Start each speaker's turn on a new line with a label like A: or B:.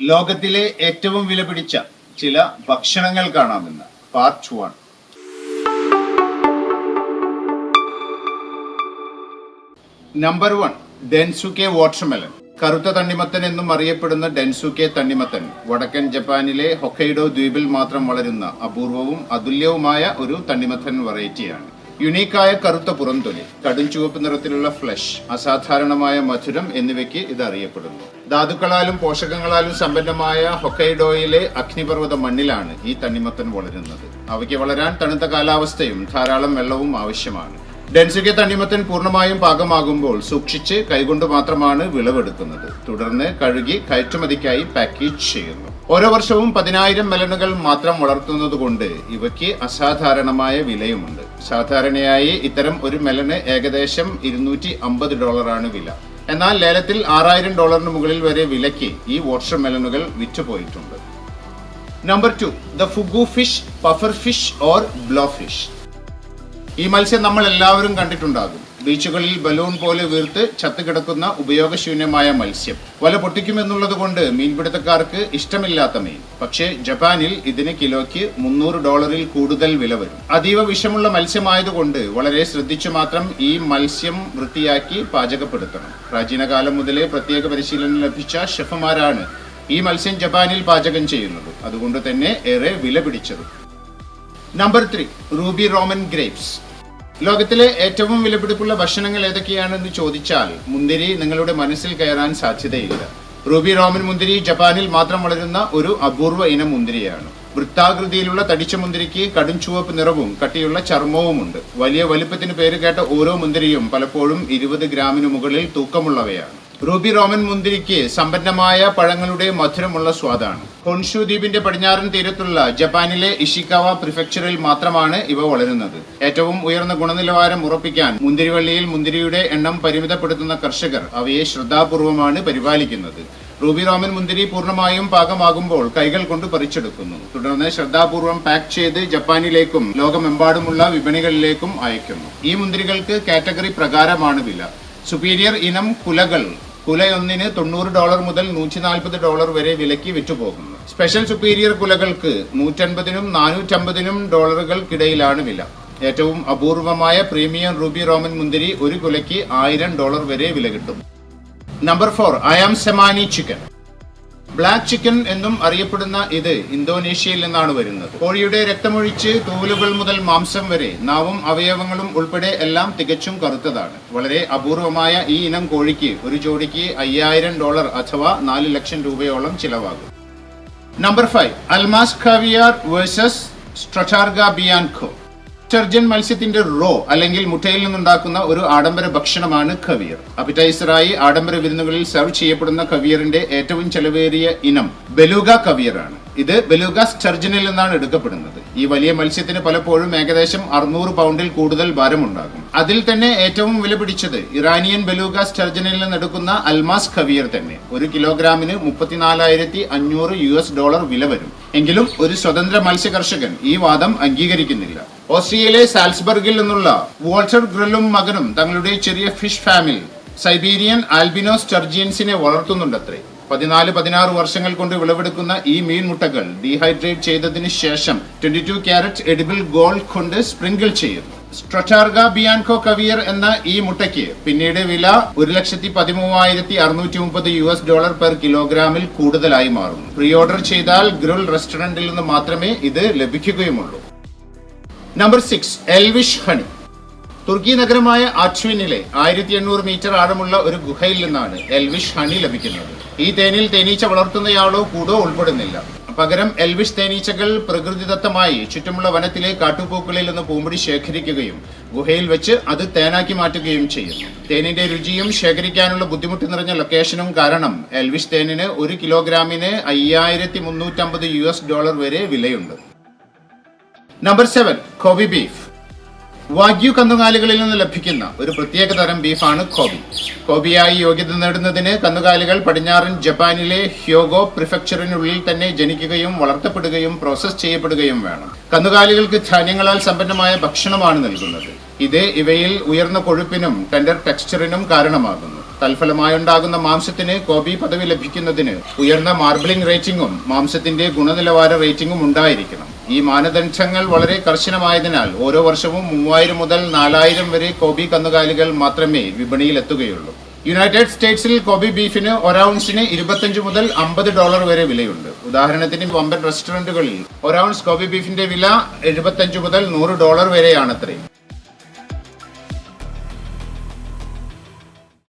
A: ലോകത്തിലെ ഏറ്റവും വിലപിടിച്ച ചില ഭക്ഷണങ്ങൾ കാണാമെന്ന് part one number one Densuke watermelon കറുത്ത തണ്ണിമത്തൻ എന്നും അറിയപ്പെടുന്ന ഡെൻസുക്കെ തണ്ണിമത്തൻ വടക്കൻ ജപ്പാനിലെ ഹൊക്കൈഡോ ദ്വീപിൽ മാത്രം വളരുന്ന അപൂർവവും അതുല്യവുമായ ഒരു തണ്ണിമത്തൻ വെറൈറ്റിയാണ് യുണീക്കായ കറുത്ത പുറംതൊലി കടും ചുവപ്പ് നിറത്തിലുള്ള ഫ്ലഷ് അസാധാരണമായ മധുരം എന്നിവയ്ക്ക് ഇത് അറിയപ്പെടുന്നു ധാതുക്കളാലും പോഷകങ്ങളാലും സമ്പന്നമായ ഹൊക്കൈഡോയിലെ അഗ്നിപർവത മണ്ണിലാണ് ഈ തണ്ണിമത്തൻ വളരുന്നത്. അവയ്ക്ക് വളരാൻ തണുത്ത കാലാവസ്ഥയും ധാരാളം വെള്ളവും ആവശ്യമാണ്. ഡെൻസുക തണ്ണിമത്തൻ പൂർണമായും പാകമാകുമ്പോൾ സൂക്ഷിച്ച് കൈകൊണ്ട് മാത്രമാണ് വിളവെടുക്കുന്നത്. തുടർന്ന് കഴുകി കയറ്റുമതിക്കായി പാക്കേജ് ചെയ്യുന്നു. ഓരോ വർഷവും പതിനായിരം മെലനുകൾ മാത്രം വളർത്തുന്നതുകൊണ്ട് ഇവയ്ക്ക് അസാധാരണമായ വിലയുമുണ്ട്. സാധാരണയായി ഇത്തരം ഒരു മെലന് ഏകദേശം ഇരുന്നൂറ്റി അമ്പത് ഡോളറാണ് വില. എന്നാൽ ലേലത്തിൽ ആറായിരം ഡോളറിന് മുകളിൽ വരെ വിലയ്ക്ക് ഈ വാട്ടർ മെലനുകൾ വിറ്റുപോയിട്ടുണ്ട്. Number two the fugu fish puffer fish or blowfish. ഈ മത്സ്യം നമ്മൾ എല്ലാവരും കണ്ടിട്ടുണ്ടാകും. ബീച്ചുകളിൽ ബലൂൺ പോലെ വീർത്ത് ചത്തുകിടക്കുന്ന ഉപയോഗശൂന്യമായ മത്സ്യം. വല പൊട്ടിക്കുമെന്നുള്ളത് കൊണ്ട് മീൻപിടുത്തക്കാർക്ക് ഇഷ്ടമില്ലാത്ത മീൻ. പക്ഷേ ജപ്പാനിൽ ഇതിന് കിലോയ്ക്ക് മുന്നൂറ് ഡോളറിൽ കൂടുതൽ വില വരും. അതീവ വിഷമുള്ള മത്സ്യമായതുകൊണ്ട് വളരെ ശ്രദ്ധിച്ചു മാത്രം ഈ മത്സ്യം വൃത്തിയാക്കി പാചകപ്പെടുത്തണം. പ്രാചീനകാലം മുതലേ പ്രത്യേക പരിശീലനം ലഭിച്ച ഷെഫുമാരാണ് ഈ മത്സ്യം ജപ്പാനിൽ പാചകം ചെയ്യുന്നത്. അതുകൊണ്ട് തന്നെ ഏറെ വില പിടിച്ചത്. Number three. Ruby Roman grapes. ലോകത്തിലെ ഏറ്റവും വിലപിടിപ്പുള്ള ഭക്ഷണങ്ങൾ ഏതൊക്കെയാണെന്ന് ചോദിച്ചാൽ മുന്തിരി നിങ്ങളുടെ മനസ്സിൽ കയറാൻ സാധ്യതയില്ല. റൂബി റോമൻ മുന്തിരി ജപ്പാനിൽ മാത്രം വളരുന്ന ഒരു അപൂർവ ഇനം മുന്തിരിയാണ്. വൃത്താകൃതിയിലുള്ള തടിച്ച മുന്തിരിക്ക് കടും ചുവപ്പ് നിറവും കട്ടിയുള്ള ചർമ്മവുമുണ്ട്. വലിയ വലുപ്പത്തിന് പേര് കേട്ട ഓരോ മുന്തിരിയും പലപ്പോഴും ഇരുപത് ഗ്രാമിന് മുകളിൽ തൂക്കമുള്ളവയാണ്. റൂബി റോമൻ മുന്തിരിക്ക് സമ്പന്നമായ പഴങ്ങളുടെ മധുരമുള്ള സ്വാദാണ്. ഹൊൻഷു ദ്വീപിന്റെ പടിഞ്ഞാറൻ തീരത്തുള്ള ജപ്പാനിലെ ഇഷിക്കാവ പ്രിഫെക്ചറിൽ മാത്രമാണ് ഇവ വളരുന്നത്. ഏറ്റവും ഉയർന്ന ഗുണനിലവാരം ഉറപ്പിക്കാൻ മുന്തിരിവള്ളിയിൽ മുന്തിരിയുടെ എണ്ണം പരിമിതപ്പെടുത്തുന്ന കർഷകർ അവയെ ശ്രദ്ധാപൂർവമാണ് പരിപാലിക്കുന്നത്. റൂബി റോമൻ മുന്തിരി പൂർണമായും പാകമാകുമ്പോൾ കൈകൾ കൊണ്ട് പറിച്ചെടുക്കുന്നു. തുടർന്ന് ശ്രദ്ധാപൂർവം പാക്ക് ചെയ്ത് ജപ്പാനിലേക്കും ലോകമെമ്പാടുമുള്ള വിപണികളിലേക്കും അയക്കുന്നു ഈ മുന്തിരികൾക്ക് കാറ്റഗറി പ്രകാരമാണ് വില. സുപ്പീരിയർ ഇനം കുലകൾ കുലയൊന്നിന് തൊണ്ണൂറ് ഡോളർ മുതൽ നൂറ്റി നാൽപ്പത് ഡോളർ വരെ വിലയ്ക്ക് വിറ്റുപോകുന്നു. സ്പെഷ്യൽ സുപ്പീരിയർ കുലകൾക്ക് നൂറ്റൻപതിനും നാനൂറ്റമ്പതിനും ഡോളറുകൾക്കിടയിലാണ് വില. ഏറ്റവും അപൂർവമായ പ്രീമിയം റൂബി റോമൻ മുന്തിരി ഒരു കുലയ്ക്ക് ആയിരം ഡോളർ വരെ വില കിട്ടും. Number four Ayam Cemani chicken. Black chicken എന്നും അറിയപ്പെടുന്ന ഇത് ഇന്തോനേഷ്യയിൽ നിന്നാണ് വരുന്നത്. കോഴിയുടെ രക്തമൊഴിച്ച് തൂവലുകൾ മുതൽ മാംസം വരെ നാവും അവയവങ്ങളും ഉൾപ്പെടെ എല്ലാം തികച്ചും കറുത്തതാണ്. വളരെ അപൂർവമായ ഈ ഇനം കോഴിക്ക് ഒരു ജോഡിക്ക് അയ്യായിരം ഡോളർ അഥവാ നാല് ലക്ഷം രൂപയോളം ചിലവാകും. Number five Almas caviar versus Strottarga Bianco. Sturgeon മത്സ്യത്തിന്റെ റോ അല്ലെങ്കിൽ മുട്ടയിൽ നിന്നുണ്ടാക്കുന്ന ഒരു ആഡംബര ഭക്ഷണമാണ് കവിയർ അപ്പിറ്റൈസറായി ആഡംബര വിരുന്നുകളിൽ സെർവ് ചെയ്യപ്പെടുന്ന കവിയറിന്റെ ഏറ്റവും ചെലവേറിയ ഇനം ബലൂഗ കവിയറാണ് ഇത് ബലൂഗ സ്റ്റർജനിൽ നിന്നാണ് എടുക്കപ്പെടുന്നത്. ഈ വലിയ മത്സ്യത്തിന് പലപ്പോഴും ഏകദേശം അറുന്നൂറ് പൗണ്ടിൽ കൂടുതൽ ഭാരമുണ്ടാകും. അതിൽ തന്നെ ഏറ്റവും വില പിടിച്ചത് ഇറാനിയൻ ബലൂഗ സ്റ്റർജനിൽ നിന്ന് എടുക്കുന്ന അൽമാസ് കവിയർ തന്നെ. ഒരു കിലോഗ്രാമിന് മുപ്പത്തിനാലായിരത്തി അഞ്ഞൂറ് യു എസ് ഡോളർ വില വരും. എങ്കിലും ഒരു സ്വതന്ത്ര മത്സ്യ കർഷകൻ ഈ വാദം അംഗീകരിക്കുന്നില്ല. ഓസ്ട്രിയയിലെ സാൽസ്ബർഗിൽ നിന്നുള്ള വോൾട്ടർ ഗ്രില്ലും മകനും തങ്ങളുടെ ചെറിയ ഫിഷ് ഫാമിൽ സൈബീരിയൻ ആൽബിനോ സ്റ്റർജിയൻസിനെ വളർത്തുന്നുണ്ടത്രേ. പതിനാല് പതിനാറ് വർഷങ്ങൾ കൊണ്ട് വിളവെടുക്കുന്ന ഈ മീൻ മുട്ടകൾ ഡീഹൈഡ്രേറ്റ് ചെയ്തതിനു ശേഷം twenty two carat edible gold കൊണ്ട് സ്പ്രിങ്കിൾ ചെയ്യും സ്ട്രറ്റാർഗ ബിയാൻകോ കവിയർ എന്ന ഈ മുട്ടയ്ക്ക് പിന്നീട് വില ഒരു ലക്ഷത്തി പതിമൂവായിരത്തി അറുന്നൂറ്റി മുപ്പത് യു എസ് ഡോളർ പെർ കിലോഗ്രാമിൽ കൂടുതലായി മാറും പ്രീ ഓർഡർ ചെയ്താൽ ഗ്രിൽ റെസ്റ്റോറന്റിൽ നിന്ന് മാത്രമേ ഇത് ലഭിക്കുകയുമുള്ളൂ. നമ്പർ സിക്സ് എൽവിഷ് ഹണി തുർക്കി നഗരമായ അച്വിനിലെ ആയിരത്തി എണ്ണൂറ് മീറ്റർ ആഴമുള്ള ഒരു ഗുഹയിൽ നിന്നാണ് എൽവിഷ് ഹണി ലഭിക്കുന്നത്. ഈ തേനിൽ തേനീച്ച വളർത്തുന്നയാളോ കൂടോ ഉൾപ്പെടുന്നില്ല. പകരം എൽവിഷ് തേനീച്ചകൾ പ്രകൃതിദത്തമായി ചുറ്റുമുള്ള വനത്തിലെ കാട്ടുപൂക്കളിൽ നിന്ന് പൂമ്പടി ശേഖരിക്കുകയും ഗുഹയിൽ വെച്ച് അത് തേനാക്കി മാറ്റുകയും ചെയ്യും തേനിന്റെ രുചിയും ശേഖരിക്കാനുള്ള ബുദ്ധിമുട്ട് നിറഞ്ഞ ലൊക്കേഷനും കാരണം എൽവിഷ് തേനിന് ഒരു കിലോഗ്രാമിന് അയ്യായിരത്തി മുന്നൂറ്റമ്പത് യു എസ് ഡോളർ വരെ വിലയുണ്ട്. Number seven Kobe beef Wagyu കന്നുകാലികളിൽ നിന്ന് ലഭിക്കുന്ന ഒരു പ്രത്യേക തരം ബീഫാണ് കോബി കോബിയായി യോഗ്യത നേടുന്നതിന് കന്നുകാലികൾ പടിഞ്ഞാറൻ ജപ്പാനിലെ ഹ്യോഗോ പ്രിഫെക്ചറിനുള്ളിൽ തന്നെ ജനിക്കുകയും വളർത്തപ്പെടുകയും പ്രോസസ് ചെയ്യപ്പെടുകയും വേണം. കന്നുകാലികൾക്ക് ധാന്യങ്ങളാൽ സമ്പന്നമായ ഭക്ഷണമാണ് നൽകുന്നത്. ഇത് ഇവയിൽ ഉയർന്ന കൊഴുപ്പിനും ടെൻഡർ ടെക്സ്ചറിനും കാരണമാകുന്നു. തൽഫലമായുണ്ടാകുന്ന മാംസത്തിന് കോബി പദവി ലഭിക്കുന്നതിന് ഉയർന്ന മാർബിളിംഗ് റേറ്റിംഗും മാംസത്തിന്റെ ഗുണനിലവാര റേറ്റിംഗും ഉണ്ടായിരിക്കണം. ഈ മാനദണ്ഡങ്ങൾ വളരെ കർശനമായതിനാൽ ഓരോ വർഷവും മൂവായിരം മുതൽ നാലായിരം വരെ കോബി കന്നുകാലികൾ മാത്രമേ വിപണിയിൽ എത്തുകയുള്ളൂ യുണൈറ്റഡ് സ്റ്റേറ്റ്സിൽ കോബി ബീഫിന് ഒരൗൺസിന് ഇരുപത്തഞ്ച് മുതൽ അമ്പത് ഡോളർ വരെ വിലയുണ്ട്. ഉദാഹരണത്തിന് വമ്പൻ റെസ്റ്റോറന്റുകളിൽ ഒരൗൺസ് കോബി ബീഫിന്റെ വില എഴുപത്തഞ്ച് മുതൽ നൂറ് ഡോളർ വരെയാണത്രേ.